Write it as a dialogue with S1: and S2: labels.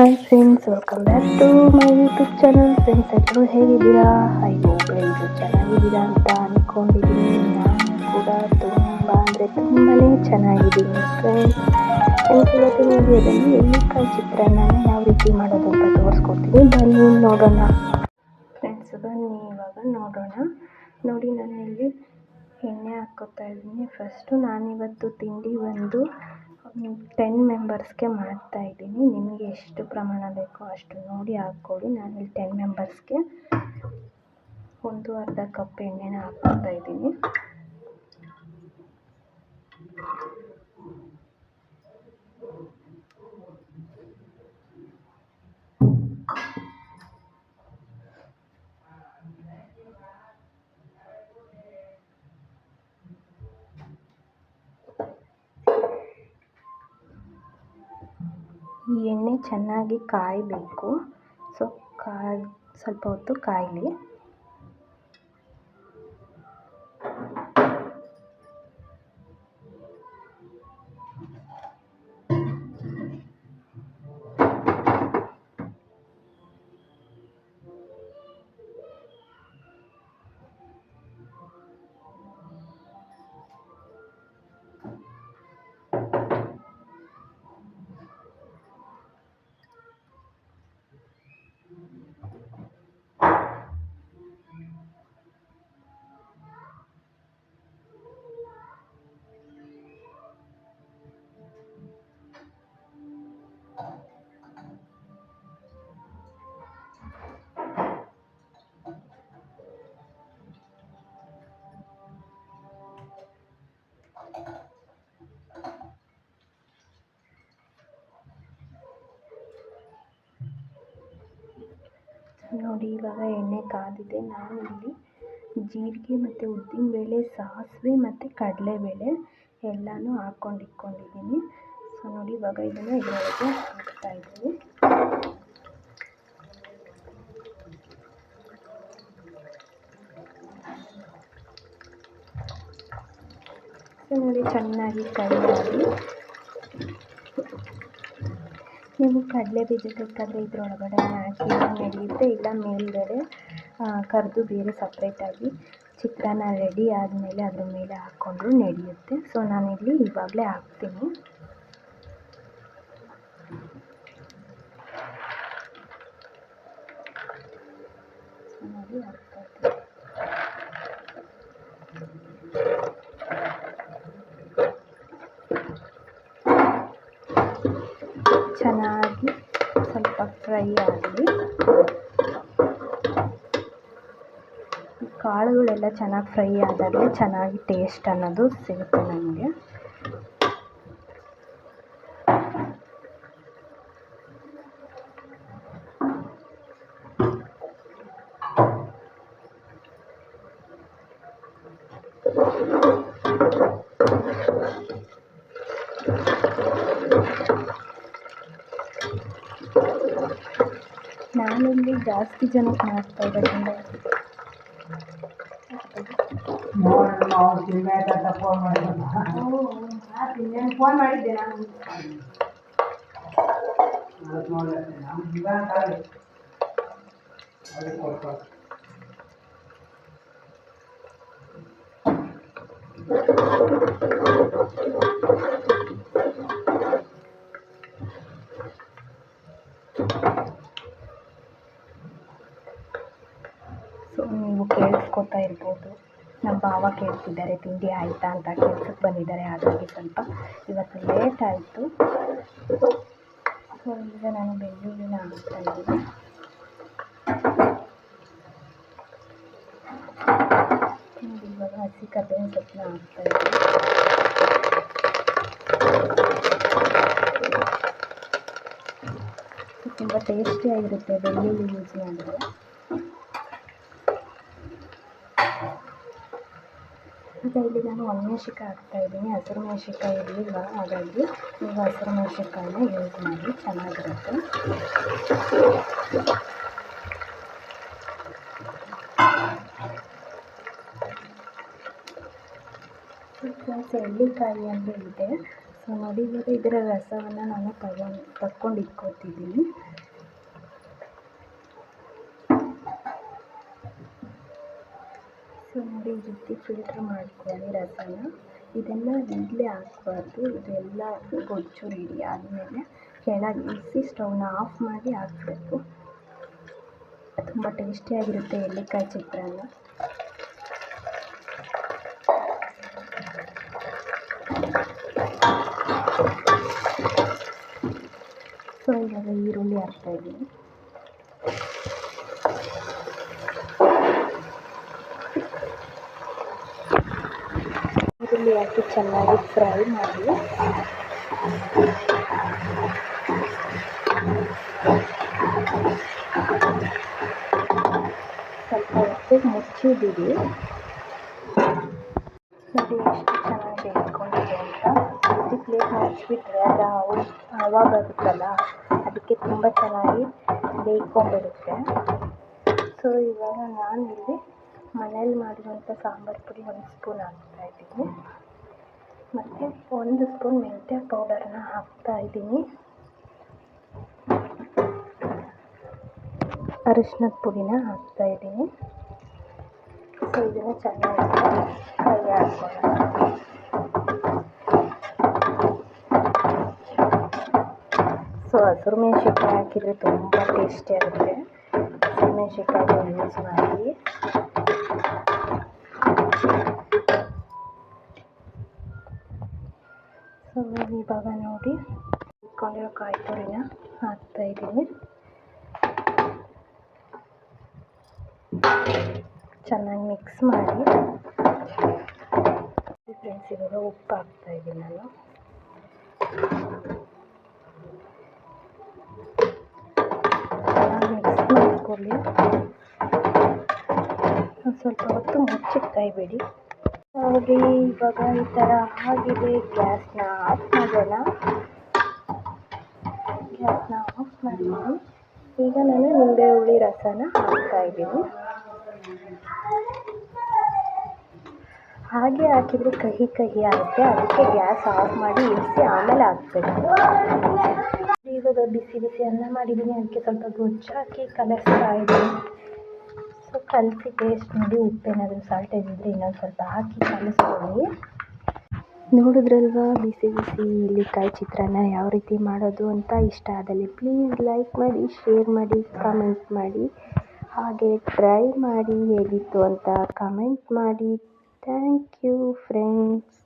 S1: Hi friends welcome back to my YouTube channel friends ಎಲ್ಲರೂ ಹೇಗಿದ್ದೀರಾ I hope ಚೆನ್ನಾಗಿದ್ದೀರಾ ಅಂತ ಅಂದ್ಕೊಂಡಿದ್ದೀನಿ ನಾನು ಕೂಡ ತುಂಬ ಅಂದರೆ ತುಂಬಾ ಚೆನ್ನಾಗಿದ್ದೀನಿ ಫ್ರೆಂಡ್ಸ್ ಇವತ್ತಿನ ವಿಡಿಯೋದಲ್ಲಿ ಎಳ್ಳಿಕಾಯಿ ಚಿತ್ರಾನ್ನ ಯಾವ ರೀತಿ ಮಾಡೋದು ಅಂತ ತೋರಿಸ್ಕೊಡ್ತೀನಿ ಬನ್ನಿ ನೋಡೋಣ ಫ್ರೆಂಡ್ಸ್ ಬನ್ನಿ ಇವಾಗ ನೋಡೋಣ ನೋಡಿ ನಾನು ಇಲ್ಲಿ ಎಣ್ಣೆ ಹಾಕ್ಕೋತಾ ಇದ್ದೀನಿ ಫಸ್ಟು ನಾನಿವತ್ತು ತಿಂಡಿ ಒಂದು ಟೆನ್ ಮೆಂಬರ್ಸ್ಗೆ ಮಾಡ್ತಾ ಇದ್ದೀನಿ. ನಿಮಗೆ ಎಷ್ಟು ಪ್ರಮಾಣ ಬೇಕೋ ಅಷ್ಟು ನೋಡಿ ಹಾಕ್ಕೊಳ್ಳಿ. ಇಲ್ಲಿ ಟೆನ್ ಮೆಂಬರ್ಸ್ಗೆ ಒಂದು ಅರ್ಧ ಕಪ್ ಎಣ್ಣೆನ ಹಾಕ್ಕೊತಾ ಇದ್ದೀನಿ. ಈ ಎಣ್ಣೆ ಚೆನ್ನಾಗಿ ಕಾಯಬೇಕು. ಸೊ ಕಾದು ಸ್ವಲ್ಪ ಹೊತ್ತು ಕಾಯಲಿ. ನೋಡಿ, ಇವಾಗ ಎಣ್ಣೆ ಕಾದಿದೆ. ನಾನು ಇಲ್ಲಿ ಜೀರಿಗೆ ಮತ್ತು ಉದ್ದಿನಬೇಳೆ ಸಾಸಿವೆ ಮತ್ತು ಕಡಲೆಬೇಳೆ ಎಲ್ಲನೂ ಹಾಕ್ಕೊಂಡು ಇಟ್ಕೊಂಡಿದ್ದೀನಿ. ಸೊ ನೋಡಿ, ಇವಾಗ ಇದನ್ನು ಇದರೊಳಗೆ ಹಾಕ್ತಾ ಇದ್ದೀನಿ. ಸೊ ನೋಡಿ, ಚೆನ್ನಾಗಿ ಕೈ ಮಾಡಿ ನೀವು ಕಡಲೆ ಬೀಜ ಬೇಕಾದರೆ ಇದರೊಳಗಡೆ ಹಾಕಿ ನಡೆಯುತ್ತೆ ಇಲ್ಲ ಮೇಲ್ಗಡೆ ಕರಿದು ಬೇರೆ ಸಪ್ರೇಟಾಗಿ ಚಿತ್ರಾನ್ನ ರೆಡಿ ಆದಮೇಲೆ ಅದ್ರ ಮೇಲೆ ಹಾಕ್ಕೊಂಡ್ರು ನಡೆಯುತ್ತೆ. ಸೊ ನಾನಿಲ್ಲಿ ಇವಾಗಲೇ ಹಾಕ್ತೀನಿ. ಚೆನ್ನಾಗಿ ಹಾಕ್ತಾ ಚೆನ್ನಾಗಿ ಸ್ವಲ್ಪ ಫ್ರೈ ಆಗಲಿ ಕಾಳುಗಳೆಲ್ಲ ಚೆನ್ನಾಗಿ ಫ್ರೈ ಆದಾಗಲೇ ಚೆನ್ನಾಗಿ ಟೇಸ್ಟ್ ಅನ್ನೋದು ಸಿಗುತ್ತೆ ನಮಗೆ. ನಾನಿಲ್ಲಿ ಜಾಸ್ತಿ ಜನಕ್ಕೆ ಮಾಡ್ತಾ ಇರೋದ್ರಿಂದ ಫೋನ್ ಮಾಡಿದ್ದೆ ನಾನು ಸೊ ನೀವು ಇರ್ಬೋದು ನಮ್ಮ ಭಾವ ಕೇಳ್ತಿದ್ದಾರೆ, ತಿಂಡಿ ಆಯಿತಾ ಅಂತ ಕೆಲ್ಸಕ್ಕೆ ಬಂದಿದ್ದಾರೆ, ಹಾಗಾಗಿ ಸ್ವಲ್ಪ ಇವತ್ತು ಲೇಟ್ ಆಯಿತು. ಸೊ ಈಗ ನಾನು ಬೆಳ್ಳುಳ್ಳಿನ ಹಾಕ್ತಾ ಇದ್ದೀನಿ. ಹಸಿ ಕಬ್ಬಿನ ಸೊಪ್ಪನ್ನ ಹಾಕ್ತಾ ಇದ್ದೀನಿ. ತುಂಬ ಟೇಸ್ಟಿಯಾಗಿರುತ್ತೆ ಬೆಳ್ಳುಳ್ಳಿ ಯೂಸ್ ಮಾಡಿದ್ರೆ. ಇಲ್ಲಿ ನಾನು ಒಣಮೆಣ್ಸಿನ್ಕಾಯಿ ಹಾಕ್ತಾಯಿದ್ದೀನಿ ಹಸಿರು ಮೆಣ್ಸಿನ್ಕಾಯಿ ಇರಲಿಲ್ಲ. ಹಾಗಾಗಿ ಈಗ ಹಸಿರು ಮೆಣ್ಸಿನ್ಕಾಯಿನ ಯೂಸ್ ಮಾಡಿ, ಚೆನ್ನಾಗಿರುತ್ತೆ. ಎಳ್ಳಿಕಾಯಿ ಅಂದರೆ ಇದೆ. ಸೊ ನೋಡಿ ಇದರ ರಸವನ್ನು ನಾನು ತಗೊಂಡು ತಕ್ಕೊಂಡು ಇಟ್ಕೊತಿದ್ದೀನಿ ಸೊ ನೋಡಿ ಈ ರೀತಿ ಫಿಲ್ಟ್ರ್ ಮಾಡ್ಕೊಳ್ಳಿ ರಸನ. ಇದೆಲ್ಲ ಈಗಲೇ ಹಾಕ್ಬಾರ್ದು. ಇದೆಲ್ಲ ಗೊಜ್ಜು ರೆಡಿ ಆದಮೇಲೆ ಕೆಳಗೆ ಇಳಿಸಿ ಸ್ಟವ್ನ ಆಫ್ ಮಾಡಿ ಹಾಕಬೇಕು. ತುಂಬ ಟೇಸ್ಟಿಯಾಗಿರುತ್ತೆ ಎಳ್ಳಿಕಾಯಿ ಚಿತ್ರಾನ್ನ. ಸೊ ಇವಾಗ ಈರುಳ್ಳಿ ಹಾಕ್ತಾಯಿದ್ದೀನಿ ಈರುಳ್ಳಿ ಹಾಕಿ ಚೆನ್ನಾಗಿ ಫ್ರೈ ಮಾಡಿ. ಸ್ವಲ್ಪ ಹೊತ್ತು ಮುಚ್ಚಿದ್ದೀವಿ. ನೋಡಿ ಎಷ್ಟು ಚೆನ್ನಾಗಿ ಬೇಯಿಸ್ಕೊಂಡಿದೆ ಅಂತ. ಈ ಪ್ಲೇಟ್ ಮುಚ್ಚಿಬಿಟ್ರೆ ಅದು ಅವು ಹವಾ ಬರುತ್ತಲ್ಲ ಅದಕ್ಕೆ ತುಂಬ ಚೆನ್ನಾಗಿ ಬೇಯ್ಕೊಂಡ್ಬಿಡುತ್ತೆ. ಸೊ ಇವಾಗ ನಾನಿಲ್ಲಿ ಮನೇಲಿ ಮಾಡಿರುವಂಥ ಸಾಂಬಾರು ಪುಡಿ ಒಂದು ಸ್ಪೂನ್ ಹಾಕ್ತಾ ಇದ್ದೀನಿ. ಮತ್ತು ಒಂದು ಸ್ಪೂನ್ ಮೆಂತ್ಯ ಪೌಡರನ್ನ ಹಾಕ್ತಾಯಿದ್ದೀನಿ ಅರಿಶಿನದ ಪುಡಿನ ಹಾಕ್ತಾ ಇದ್ದೀನಿ. ಸೊ, ಇದನ್ನು ಚೆನ್ನಾಗಿ ಫ್ರೈ ಹಾಕ್ಕೊಳ್ಳೋಣ ಸೊ ಹಸಿರು ಮೆಣಸಿನ್ಕಾಯಿ ಹಾಕಿದರೆ ತುಂಬ ಟೇಸ್ಟಿ ಆಗುತ್ತೆ. ಹಸಿರು ಮೆಣಸಿನ್ಕಾಯಿ ಯೂಸ್ ಮಾಡಿ. ಸೊ ಇವಾಗ ನೋಡಿ ಇಟ್ಕೊಂಡಿರೋ ಕಾಯಿ ತುರಿನ ಹಾಕ್ತಾಯಿದ್ದೀನಿ ಚೆನ್ನಾಗಿ ಮಿಕ್ಸ್ ಮಾಡಿ. ಫ್ರೆಂಡ್ಸ್ ಇವಾಗ ಉಪ್ಪು ಹಾಕ್ತಾ ಇದ್ದೀನಿ ನಾನು. ಚೆನ್ನಾಗಿ ಮಿಕ್ಸ್ ಮಾಡಿಕೊಳ್ಳಿ. ಸ್ವಲ್ಪ ಹೊತ್ತು ಮುಚ್ಚಿಟ್ಟು ಕಾಯಬೇಡಿ ನೋಡಿ, ಇವಾಗ ಈ ಥರ ಆಗಿದೆ. ಗ್ಯಾಸ್ನ ಆಫ್ ಮಾಡೋಣ. ಗ್ಯಾಸ್ನ ಆಫ್ ಮಾಡಿದ್ದೀನಿ ಈಗ ನಾನು ನಿಂಬೆ ಹುಳಿ ರಸನ ಹಾಕ್ತಾಯಿದ್ದೀನಿ. ಹಾಗೆ ಹಾಕಿದರೆ ಕಹಿ ಕಹಿ ಆಗುತ್ತೆ. ಅದಕ್ಕೆ ಗ್ಯಾಸ್ ಆಫ್ ಮಾಡಿ ಇಳಿಸಿ ಆಮೇಲೆ ಹಾಕ್ಬೇಕು. ಇವಾಗ ಬಿಸಿ ಬಿಸಿ ಅನ್ನ ಮಾಡಿದ್ದೀನಿ. ಅದಕ್ಕೆ ಸ್ವಲ್ಪ ಗೊಜ್ಜು ಹಾಕಿ ಕಲಸ್ತಾ ಇದ್ದೀನಿ. ಸೊ ಕಲಸಿ ಟೇಸ್ಟ್ ನೋಡಿ ಉಪ್ಪೇನಾದರೂ ಸಾಲ್ಟ್ ಇದ್ದರೆ ಇನ್ನೊಂದು ಸ್ವಲ್ಪ ಹಾಕಿ ಕಲಿಸ್ಕೊಳ್ಳಿ. ನೋಡಿದ್ರಲ್ವಾ, ಬಿಸಿ ಬಿಸಿ ಎಳ್ಳಿಕಾಯಿ ಚಿತ್ರಾನ್ನ ಯಾವ ರೀತಿ ಮಾಡೋದು ಅಂತ ಇಷ್ಟ ಆದಲ್ಲಿ ಪ್ಲೀಸ್ ಲೈಕ್ ಮಾಡಿ ಶೇರ್ ಮಾಡಿ ಕಮೆಂಟ್ ಮಾಡಿ. ಹಾಗೆ ಟ್ರೈ ಮಾಡಿ ಹೇಗಿತ್ತು ಅಂತ ಕಮೆಂಟ್ ಮಾಡಿ. Thank you friends